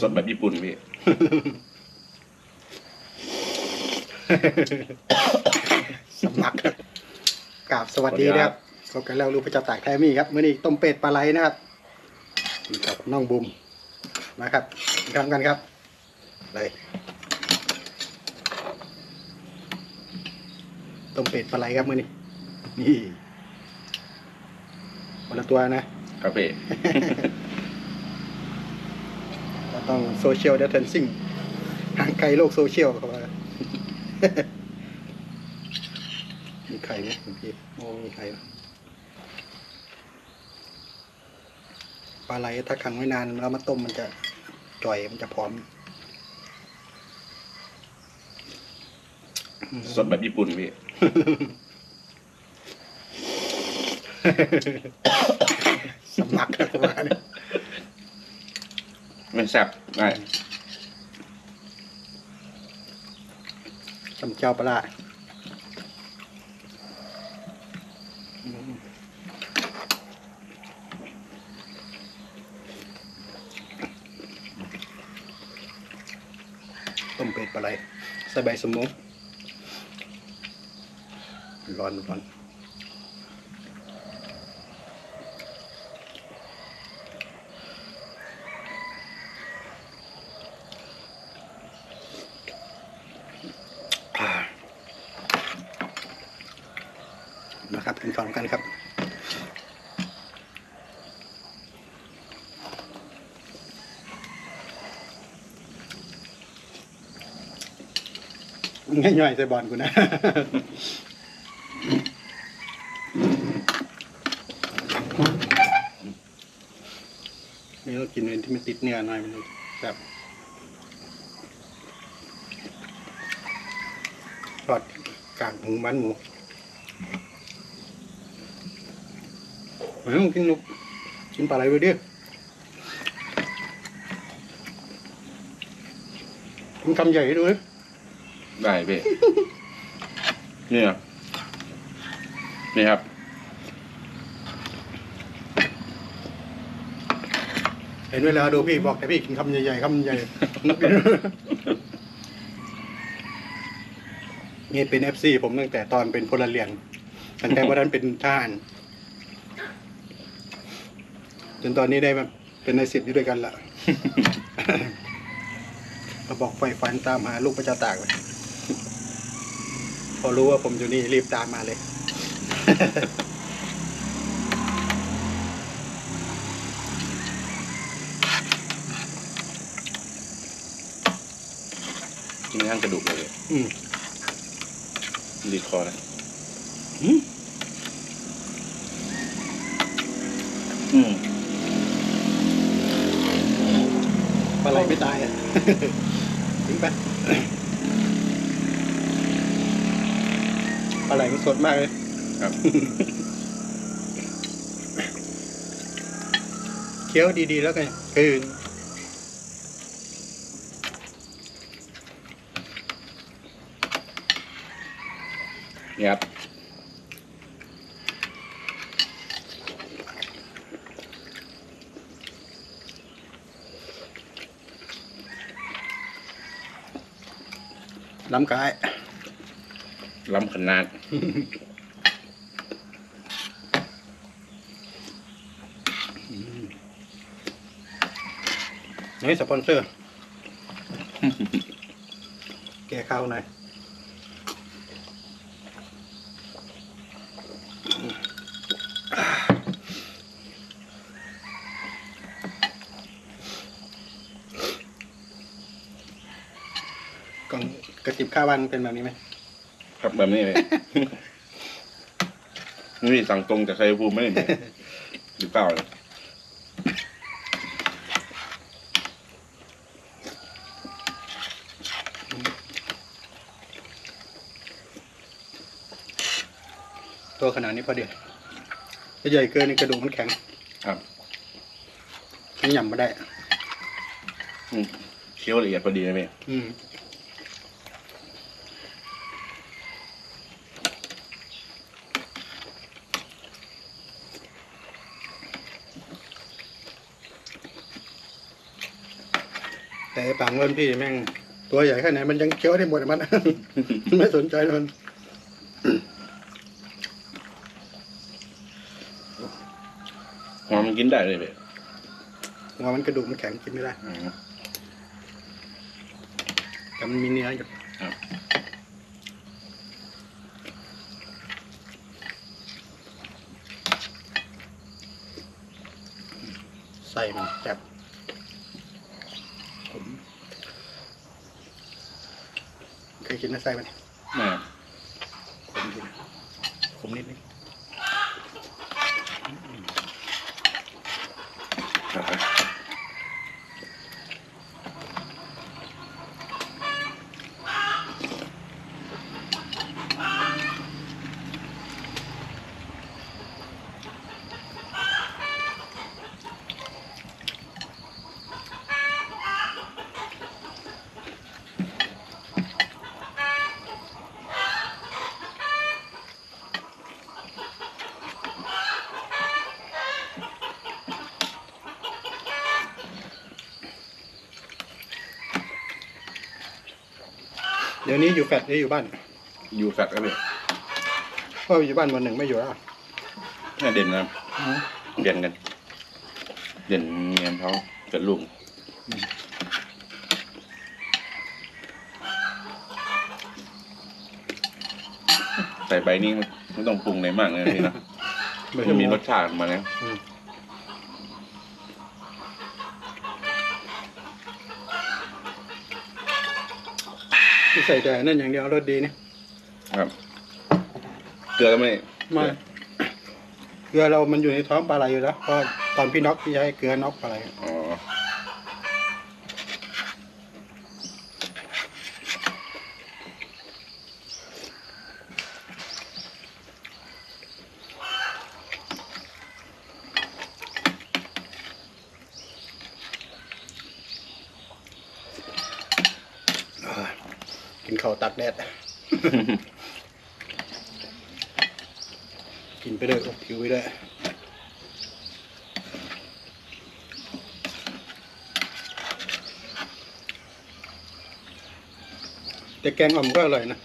สดแบบญี่ปุ่นพี่ สำลักครับกราบสวัสดีนะครับพบกันแล้วลูกพระเจ้าตากแทมี่ครับมื้อนี้ต้มเป็ดปลาไหลนะครับนี่ครับน้องบุมมาครับทำกันครับ เลยต้มเป็ดปลาไหลครับมื้อนี้นี่คนละตัวนะครับพี่เรา ต้องโซเชียลเดทเทนซิ่งห่างไกลโลกโซเชียลเขาว่ามีไข่ไหมเมื่อกี้โอ้มีไข่ปะปลาไหลถ้าขังไว้นานเรามาต้มมันจะจ่อยมันจะพร้อม สดแบบญี่ปุ่นพี่สำลักครับว่าเนี่ย ไม่แซ่บง่ายจำเจ้าปลาต้มเป็ดปลาไหลใส่ใบสมุนร้อนร้อนอ่า นะครับกินข้าวกันครับ ง่ายๆใส่บอลกูนะนี่เรากินเองที่มันติดเนื้อหน่อยมันแบบทอดกากหมูมันหมู เฮ้ยมึงกินลูกกินปลาไหลไปดิกินคำใหญ่ด้วยได้พี่ นี่ครับนี่ครับ เห็นเวลาดูพี่บอกแต่พี่กินคำใหญ่ๆคำใหญ่ นี่เป็นเอฟซีผมตั้งแต่ตอนเป็นพลเรือนตั้งแต่วันนั้นเป็นทหารจ นตอนนี้ได้มาเป็นนายสิทธิ์อยู่ด้วยกันละมาบอกไฟฟันตามหาลูกพระเจ้าตากเลยพอรู้ว่าผมอยู่นี่รีบตามมาเลย กินทั้งกระดูกเลย อืมดีดคอนะอืมอืม ปลาไหลไม่ตายอะถึงไปปลาไหลมันสดมากเลย ครับ เคี้ยวดีๆแล้วกันคือนี่ครับ ล้ำกายล้ำขนาด นี่สปอนเซอร์ แก้ข้าวหน่อยกล่อง กระติบข้าววันเป็นแบบนี้ไหมครับแบบนี้เลย นี่สั่งตรงจากชัยภูมิไม่ได้เนี่ยหรือเปล่าเนี่ยตัวขนาดนี้พอดีถ้าใหญ่เกินนี่กระดูกมันแข็งครับมันหย่ำมาได้อืมเคี้ยวละเอียดพอดีนะพี่อืม ต่ไอ้ปังเงินพี่แม่ง ตัวใหญ่แค่ไหนมันยังเคี้ยวได้หมดอะมัน ไม่สนใจมันหัวมันกินได้เลยเว้ยหัวมันกระดูกมันแข็งกินไม่ได้ อืม แต่มันมีเนื้ออยู่ครับ ใส่มันแซ่บผม เคยกินนะไส้มันแม่ผมกินผมนิดนึง เดี๋ยวนี้อยู่แฟดหรืออยู่บ้านอยู่แฟตก็เลยเพราะอยู่บ้านวันหนึ่งไม่อยู่แล้วแม่เด่นนะเด่นกัน เด่นเมียเขาเกิดลูกใส่ใบนี้มันไม่ต้องปรุงอะไรมากเลยนะพี่นะมันจะมีรสชาติมาแล้ว ที่ใส่แต่นั่นอย่างเดียวรสดีนี่ครับเกลือก็ไม่ไม่เกลือเรามันอยู่ในท้องปลาไหลอยู่แล้วเพราะตอนพี่น็อกพี่ใช้เกลือน็อกปลาไหลอ๋ออ่า กินข้าวตักแดด กินไปเลยอบผิวไปเลยแต่แกงอ่อมก็อร่อยนะ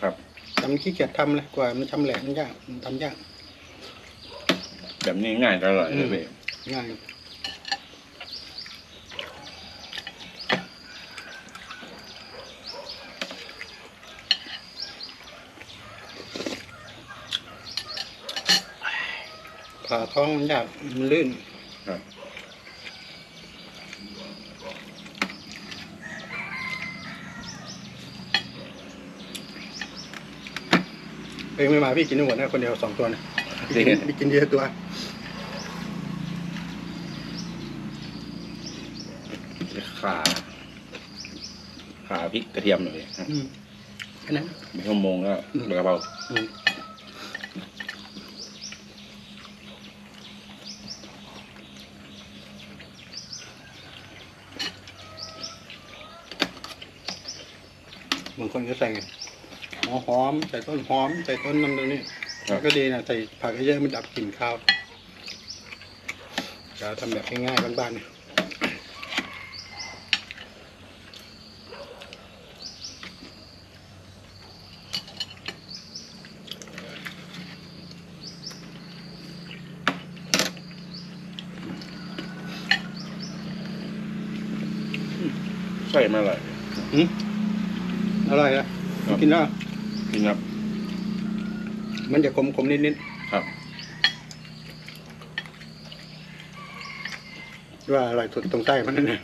ครับแต่มันขี้เกียจทำเลยกว่ามันทำแหลกมันยากมันทำยากแบบนี้ง่ายก็อร่อยเลยเว้ยง่าย ผ่าท้องมันยากมันลื่นครับเองไม่มาพี่กินทั้งหมดนะคนเดียวสองตัวนะพี่กินจริงพี่กินเยอะตัวขาขาพริกกระเทียมหน่อยอืมแค่นั้นไม่ชั่วโมงก็อืมกระเพรา อืมบางคนก็ใส่หัวหอม ใส่ต้นหอม ใส่ต้นน้ำตรงนี้มันก็ดีนะใส่ผักเยอะๆมันดับกลิ่นข้าวจะทำแบบง่ายๆบ้านๆเนี่ย嗯ใส่มาเลยอืม อร่อยนะกินแล้วกินครับ มันจะขมๆนิดครับ ๆว่าอร่อยสุดตรงไส้มันนั่นแหละ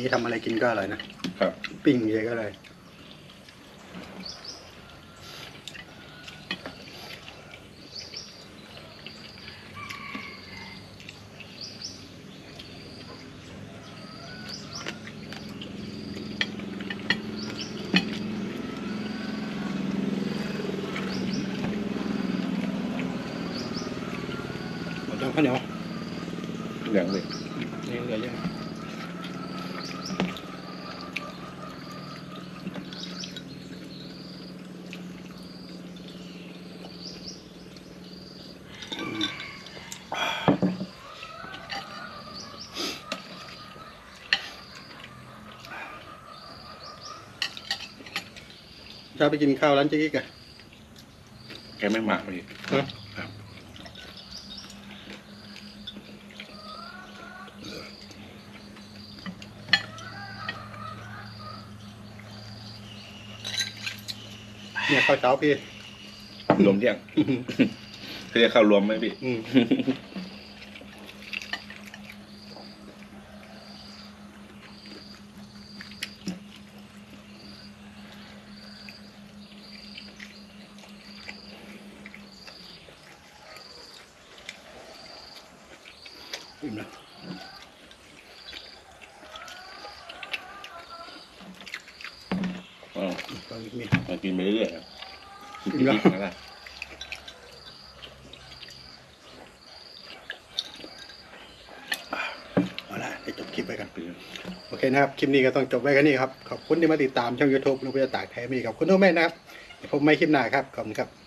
นี่ทำอะไรกินก็อร่อยนะครับ ปิ้งเยอะก็อร่อยข้าวเหนียวเหลืองเลยนี่เหลือเยอะ จะไปกินข้าวร้านเจ๊กิ๊กอะแกไม่มาพี่ฮะครับเนี่ยข้าวเช้าพี่รวมเที่ยงเขาจะเข้ารวมไหมพี่ อืม อิ่มแล้ว อ๋อ ตอนนี้มีมากินไปเรื่อยๆครับกินอิ่มแล้วพริกๆนะเอาละไปจบคลิปไปกัน โอเคนะครับ คลิปนี้ก็ต้องจบไว้กันนี่ครับ ขอบคุณที่มาติดตามช่อง YouTube ลูกพยาตากแท้มีกับคุณทุกแม่นะครับเดี๋ยวพบไม่คลิปหน้าครับ ขอบคุณครับ